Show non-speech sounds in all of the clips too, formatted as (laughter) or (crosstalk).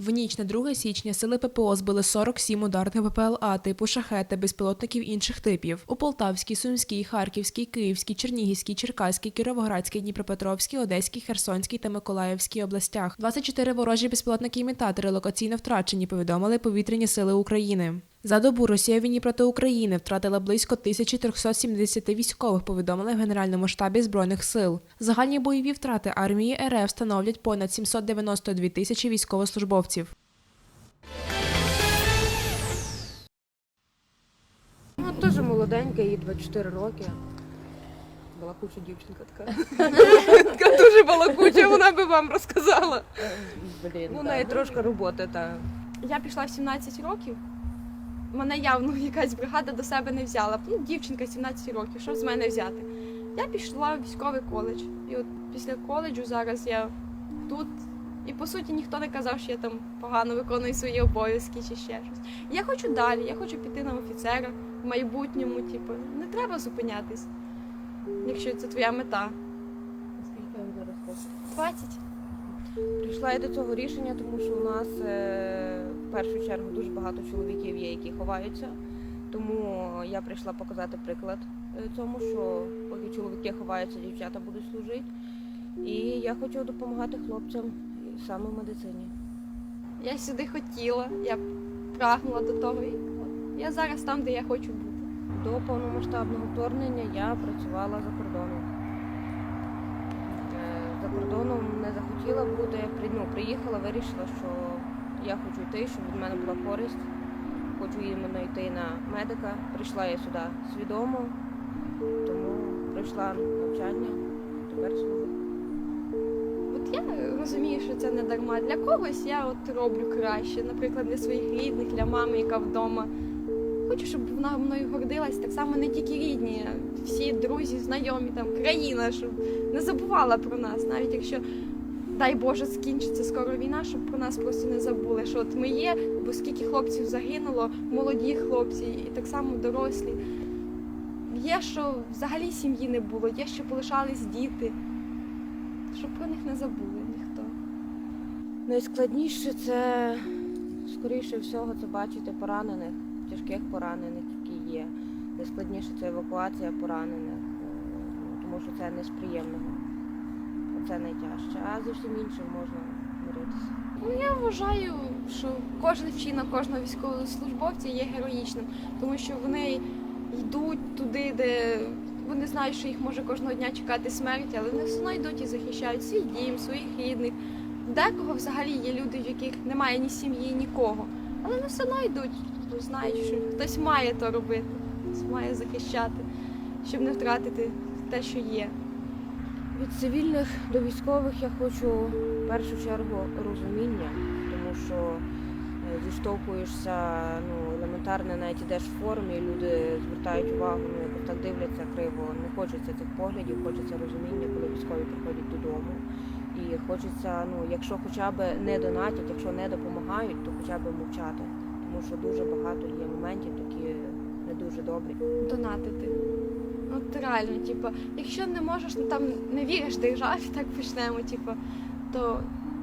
ніч на 2 січня сили ППО збили 47 ударних БПЛА типу шахети, безпілотників інших типів у Полтавській, Сумській, Харківській, Київській, Чернігівській, Черкаській, Кіровоградській, Дніпропетровській, Одеській, Херсонській та Миколаївській областях. 24 ворожі безпілотники-імітатори локаційно втрачені, повідомили повітряні сили України. За добу Росія в війні проти України втратила близько 1370 військових, повідомили в Генеральному штабі збройних сил. Загальні бойові втрати армії РФ становлять понад 792 тисячі військовослужбовців. Ну, теж молоденька, їй 24 роки. Балакуча дівчинка така. Така дуже балакуча, вона би вам розказала. Блін, Ну, у неї трошки роботи, та. Я пішла в 17 років. Мене явно (laughs) якась бригада до себе не взяла. Ну, дівчинка 17 років, що з мене взяти? Я пішла в військовий коледж. І от після коледжу зараз я тут. І по суті ніхто не казав, що я там погано виконую свої обов'язки чи ще щось. Я хочу далі, я хочу піти на офіцера в майбутньому. Типу, не треба зупинятись, якщо це твоя мета. Скільки вам зараз 20. Прийшла я до цього рішення, тому що у нас е, в першу чергу дуже багато чоловіків є, які ховаються. Тому я прийшла показати приклад е, цьому, що поки чоловіки ховаються, дівчата будуть служити. І я хочу допомагати хлопцям саме в медицині. Я сюди хотіла, я прагнула до того. І я зараз там, де я хочу бути. До повномасштабного вторгнення я працювала за кордоном. Кордоном не захотіла бути, ну, приїхала, вирішила, що я хочу йти, щоб від мене була користь. Хочу іменно йти на медика. Прийшла я сюди свідомо, тому пройшла навчання, тепер служу. От я розумію, що це не дарма. Для когось я от роблю краще, наприклад, для своїх рідних, для мами, яка вдома. Хочу, щоб вона мною гордилась, так само не тільки рідні, всі друзі, знайомі, там, країна, щоб не забувала про нас, навіть якщо, дай Боже, скінчиться скоро війна, щоб про нас просто не забули, що от ми є, бо скільки хлопців загинуло, молоді хлопці і так само дорослі. Є, що взагалі сім'ї не було, є, що полишались діти, щоб про них не забули ніхто. Найскладніше це, скоріше всього, це бачити поранених, тяжких поранених, які є. Найскладніше це евакуація поранених, е, ну, тому що це не з приємного. Це найтяжче. А зі всім іншим можна миритися. Ну, я вважаю, що кожен вчинок кожного військовослужбовця є героїчним, тому що вони йдуть туди, де вони знають, що їх може кожного дня чекати смерть, але вони все одно йдуть і захищають свій дім, своїх рідних. Декого взагалі є люди, в яких немає ні сім'ї, нікого. Але вони все одно йдуть, знають, що хтось має то робити, хтось має захищати, щоб не втратити те, що є. Від цивільних до військових я хочу в першу чергу розуміння, тому що е, зіштовхуєшся ну, елементарно, навіть ідеш в формі, люди звертають увагу, ну якось так дивляться криво. Не хочеться цих поглядів, хочеться розуміння, коли військові приходять додому. І хочеться, ну, якщо хоча б не донатять, якщо не допомагають, то хоча б мовчати. Тому що дуже багато є моментів, такі не дуже добрі. донатити. От реально, типу, якщо не можеш, ну там не віриш державі, (laughs) так почнемо, типу, то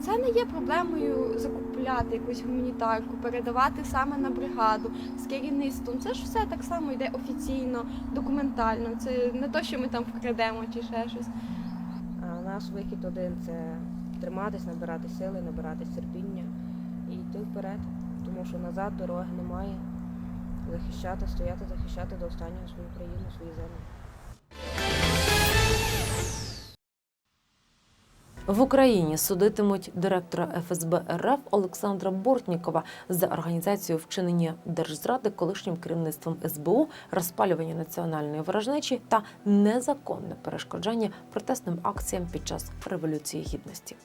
це не є проблемою закупляти якусь гуманітарку, передавати саме на бригаду з керівництвом. Це ж все так само йде офіційно, документально. Це не то, що ми там вкрадемо чи ще щось. Нас вихід один це триматись, набирати сили, набирати терпіння і йти вперед, тому що назад дороги немає. Захищати, стояти, захищати до останнього свою країну, свої землі. В Україні судитимуть директора ФСБ РФ Олександра Бортнікова за організацію вчинення держзради колишнім керівництвом СБУ, розпалювання національної ворожнечі та незаконне перешкоджання протестним акціям під час революції гідності.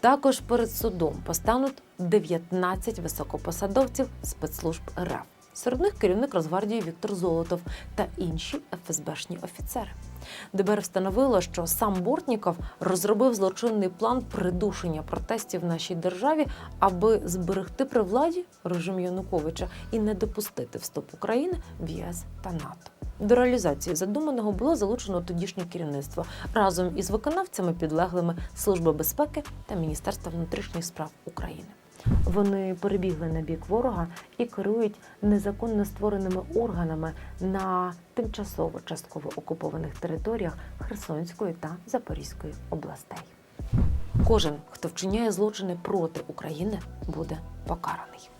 Також перед судом постануть 19 високопосадовців спецслужб РФ. Серед них керівник Росгвардії Віктор Золотов та інші ФСБшні офіцери. ДБР встановило, що сам Бортніков розробив злочинний план придушення протестів в нашій державі, аби зберегти при владі режим Януковича і не допустити вступ України в ЄС та НАТО. До реалізації задуманого було залучено тодішнє керівництво разом із виконавцями підлеглими Служби безпеки та Міністерства внутрішніх справ України. Вони перебігли на бік ворога і керують незаконно створеними органами на тимчасово частково окупованих територіях Херсонської та Запорізької областей. Кожен, хто вчиняє злочини проти України, буде покараний.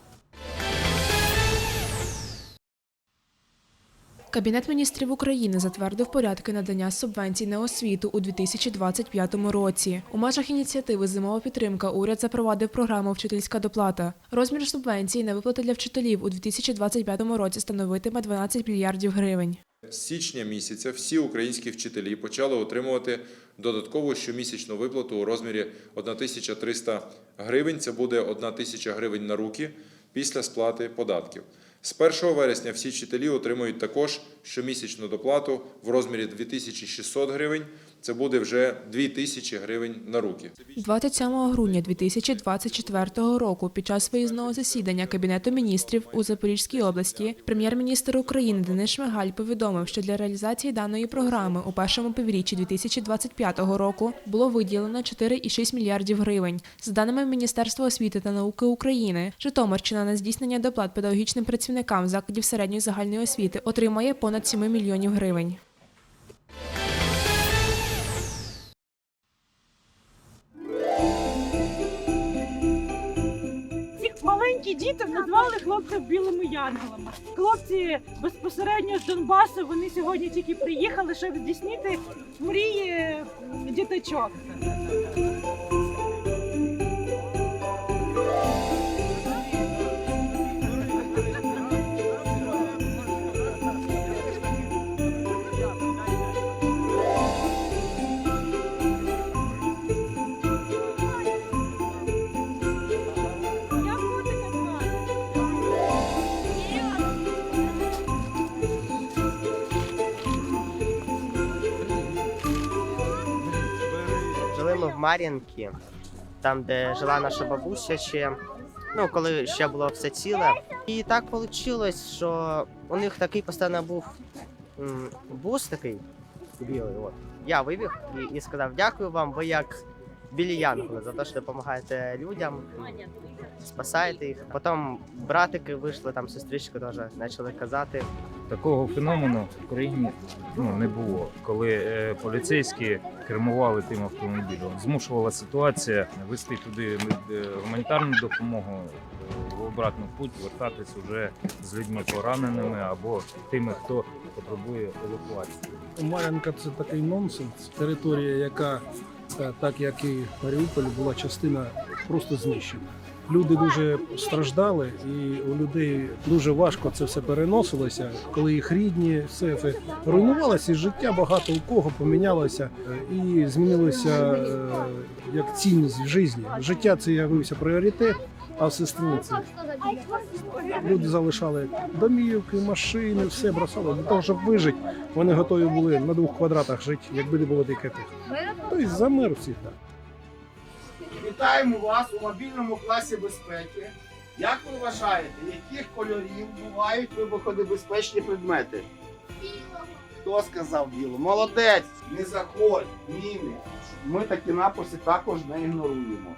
Кабінет міністрів України затвердив порядки надання субвенцій на освіту у 2025 році. У межах ініціативи Зимова підтримка уряд запровадив програму Вчительська доплата. Розмір субвенцій на виплати для вчителів у 2025 році становитиме 12 мільярдів гривень. З січня місяця всі українські вчителі почали отримувати додаткову щомісячну виплату у розмірі 1300 гривень. Це буде 1000 гривень на руки після сплати податків. З 1 вересня всі вчителі отримують також щомісячну доплату в розмірі 2600 гривень. Це буде вже 2000 гривень на руки. 27 грудня 2024 року під час виїзного засідання Кабінету міністрів у Запорізькій області прем'єр-міністр України Денис Шмигаль повідомив, що для реалізації даної програми у першому півріччі 2025 року було виділено 4,6 мільярдів гривень. За даними Міністерства освіти та науки України, Житомирщина на здійснення доплат педагогічним працівникам закладів середньої загальної освіти отримає понад 7 мільйонів гривень. Маленькі діти назвали хлопців білими янголами. Хлопці безпосередньо з Донбасу вони сьогодні тільки приїхали, щоб здійснити мрії діточок. Мар'їнці, там, де жила наша бабуся ще. Ну, коли ще було все ціле. І так вийшло, що у них такий постійно був бус такий білий. От. Я вибіг і, і сказав дякую вам, ви як білі янголи за те, що допомагаєте людям, спасаєте їх. Потім братики вийшли, там сестрички теж почали казати. Такого феномену в Україні ну, не було, коли е, поліцейські кермували тим автомобілем. Змушувала ситуація вести туди е, гуманітарну допомогу е, в обратну путь, вертатись уже з людьми пораненими або тими, хто потребує евакуації. Мар'янка це такий нонсенс. Територія, яка, е, так як і Маріуполь, була частина просто знищена. Люди дуже страждали, і у людей дуже важко це все переносилося, коли їх рідні, все це руйнувалося, і життя багато у кого помінялося і змінилося е, як цінність в житті. Життя це явився пріоритет, а в сестриці люди залишали домівки, машини, все бросали для того, щоб вижити. Вони готові були на двох квадратах жити, якби не було таке. Тобто за мир всіх так. Вітаємо вас у мобільному класі безпеки. Як ви вважаєте, яких кольорів бувають вибухонебезпечні предмети? Хто сказав біло? Молодець! Не заходь, міни. Ми такі написи також не ігноруємо.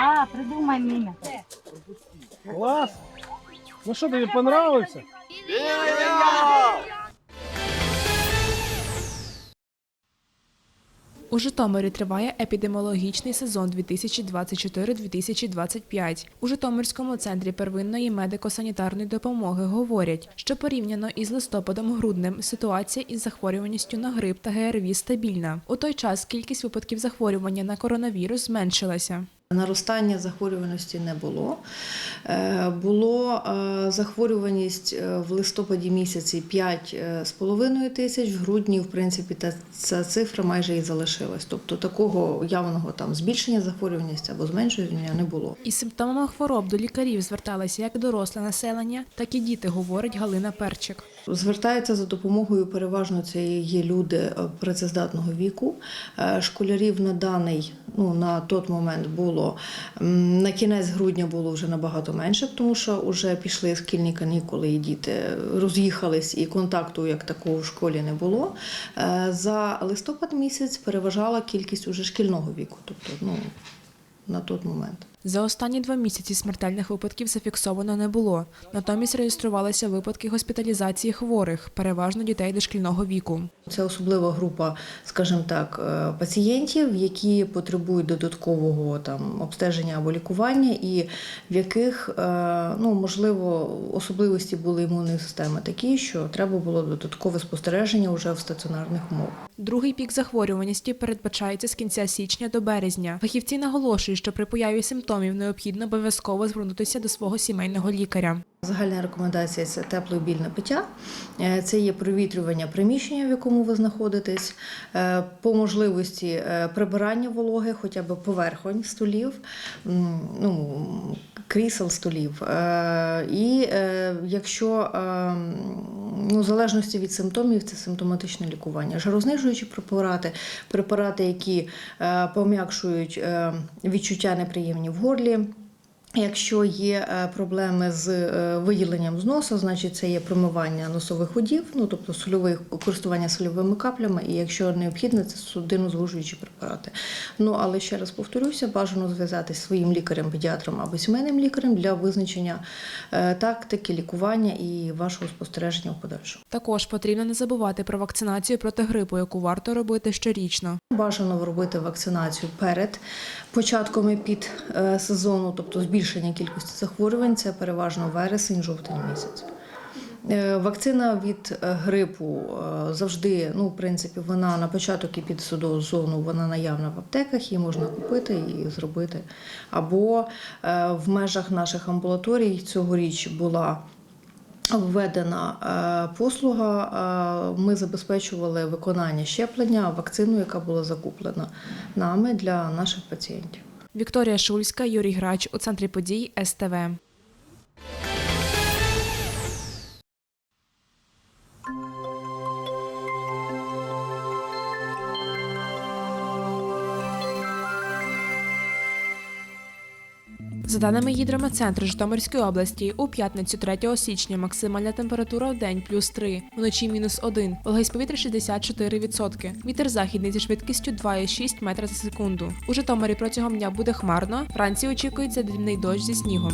Да, придумай міни. Клас! Ну що тобі понравився? У Житомирі триває епідеміологічний сезон 2024-2025. У Житомирському центрі первинної медико-санітарної допомоги говорять, що порівняно із листопадом-груднем ситуація із захворюваністю на грип та ГРВІ стабільна. У той час кількість випадків захворювання на коронавірус зменшилася. Наростання захворюваності не було. Е, Було е, захворюваність е, в листопаді місяці 5,5 тисяч, в грудні, в принципі, та ця цифра майже і залишилась. Тобто такого явного там збільшення захворюваності або зменшення не було. Із симптомами хвороб до лікарів зверталися як доросле населення, так і діти, говорить Галина Перчик. Звертаються за допомогою переважно це є люди е, працездатного віку. Е, Школярів на даний, ну на той момент було на кінець грудня було вже набагато менше, тому що вже пішли шкільні канікули, і діти роз'їхались, і контакту як такого в школі не було. Е, За листопад місяць переважала кількість уже шкільного віку, тобто ну на той момент. За останні два місяці смертельних випадків зафіксовано не було. Натомість реєструвалися випадки госпіталізації хворих, переважно дітей дошкільного віку. Це особлива група, скажімо так, е, пацієнтів, які потребують додаткового там обстеження або лікування, і в яких е, ну можливо особливості були імунної системи такі, що треба було додаткове спостереження вже в стаціонарних умовах. Другий пік захворюваності передбачається з кінця січня до березня. Фахівці наголошують, що при появі симптомів необхідно обов'язково звернутися до свого сімейного лікаря. Загальна рекомендація це теплообільне пиття, Е, це є провітрювання приміщення, в якому ви знаходитесь, е, по можливості е, прибирання вологи, хоча б поверхонь столів, ну, крісел столів. Е, І е, якщо е, ну, в залежності від симптомів, це симптоматичне лікування. Жарознижуючі препарати, препарати, які пом'якшують відчуття неприємні в горлі. Якщо є е, проблеми з е, виділенням з носа, значить це є промивання носових ходів, ну тобто сольове користування сольовими каплями, і якщо необхідно, це судинозвужуючі препарати. Ну але ще раз повторюся, бажано зв'язатися зі своїм лікарем, педіатром або сімейним лікарем для визначення е, тактики лікування і вашого спостереження в подальшому. Також потрібно не забувати про вакцинацію проти грипу, яку варто робити щорічно. Бажано робити вакцинацію перед початком під сезону, тобто збільшення кількості захворювань, це переважно вересень, жовтень місяць. Е, Вакцина від е, грипу е, завжди, ну, в принципі, вона на початок і під сезону вона наявна в аптеках, її можна купити і зробити. Або в межах наших амбулаторій цьогоріч була Введена послуга. Ми забезпечували виконання щеплення вакциною, яка була закуплена нами для наших пацієнтів. Вікторія Шульська, Юрій Грач у центрі подій СТВ. За даними гідрометцентру Житомирської області, у п'ятницю 3 січня максимальна температура в день плюс 3, вночі мінус 1, вологість повітря 64%. Вітер західний зі швидкістю 2,6 метра за секунду. У Житомирі протягом дня буде хмарно. Вранці очікується дрібний дощ зі снігом.